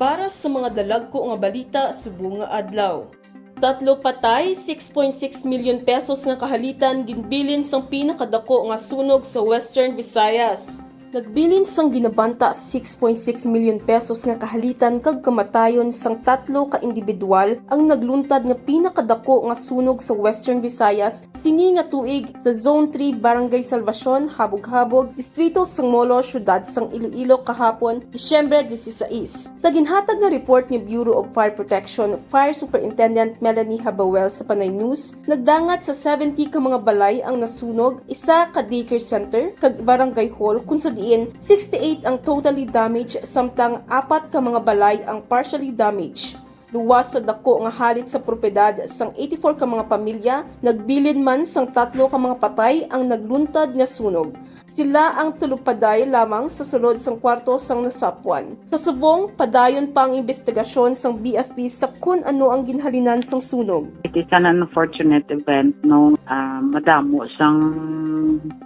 para sa mga dalagko nga balita sa bunga adlaw. Tatlo patay, 6.6 million pesos nga kahalitan ginbilin sang pinakadako nga sunog sa Western Visayas. Nagbilin sang ginabanta 6.6 million pesos nga kahalitan kag kamatayon sang tatlo ka individual ang nagluntad nga pinakadako nga sunog sa Western Visayas sini nga tuig sa Zone 3 Barangay Salvacion, Habog-Habog, Distrito sang Molo, Syudad sang Iloilo kahapon, Disyembre 16. Sa ginhatag nga report ni Bureau of Fire Protection, Fire Superintendent Melanie Habawel sa Panay News, nagdangat sa 70 ka mga balay ang nasunog, isa ka daycare center, kag barangay hall kung sa diin 68 ang totally damaged samtang apat ka mga balay ang partially damaged. Luwas sa dako nga halit sa propiedad sang 84 ka mga pamilya, nagbilin man sang tatlo ka mga patay ang nagluntad nga sunog. Sila ang tulupaday lamang sa sulod sang kwarto sang nasapuan. Sa subong, padayon pa ang investigasyon sang BFP sa kung ano ang ginhalinan sang sunog. It is an unfortunate event no ah, madamo sang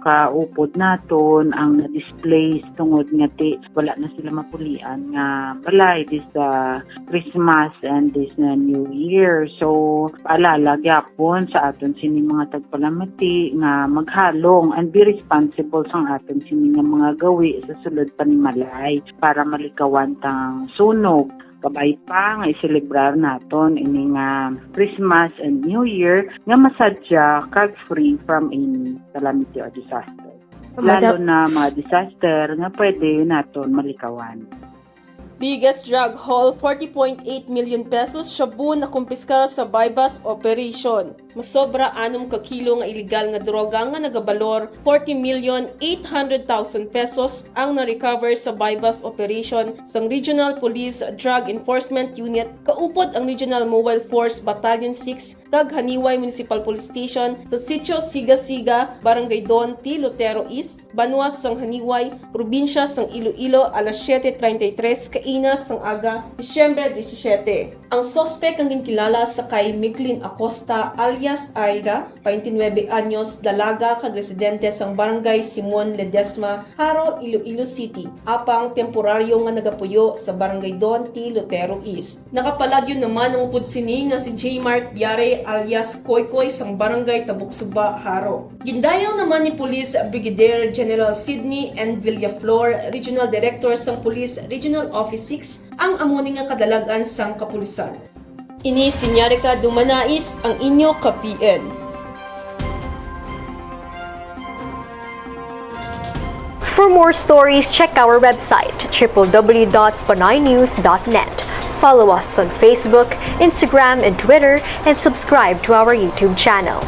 kaupod naton ang na-displace tungod nga ti wala na sila mapulian nga balay this uh, Christmas and this na New Year so paalala gyapon sa aton sini mga tagpalamati nga maghalong and be responsible sang aton sini nga mga gawi sa sulod panimalay para malikawan tang sunog kabay pa nga i-celebrar naton ini nga Christmas and New Year nga masadya kag free from any calamity or disaster. Lalo na mga disaster nga pwede naton malikawan. Biggest drug haul, 40.8 million pesos, shabu na kumpiskar sa bypass operation. Masobra 6 ka kilo nga illegal nga droga nga nagabalor 40 million 800,000 pesos ang na-recover sa bypass operation sang Regional Police Drug Enforcement Unit kaupod ang Regional Mobile Force Battalion 6 kag Haniway Municipal Police Station sa Sitio Siga-Siga, Barangay Don, T. Lotero East, Banuas sang Haniway, Probinsya sang Iloilo alas 7.33 kaina sang aga, Disyembre 17. Ang sospek ang ginkilala sa kay Miklin Acosta alias Aira, 29 anyos, dalaga kag residente sang Barangay Simon Ledesma, Haro, Iloilo City. Apang temporaryo nga nagapuyo sa Barangay Don T. Lotero East. Nakapalagyo naman ang upod sini nga si J. Mark Biare alias Koykoy sang Barangay Tabuksuba, Haro. Gindayaw naman ni Police Brigadier General Sidney N. Villaflor, Regional Director sang Police Regional Office 6, ang amuni nga kadalagan sang kapulisan. Ini si Nyarika Dumanais, ang inyo ka-PN. For more stories, check our website www.panaynews.net. Follow us on Facebook, Instagram, and Twitter, and subscribe to our YouTube channel.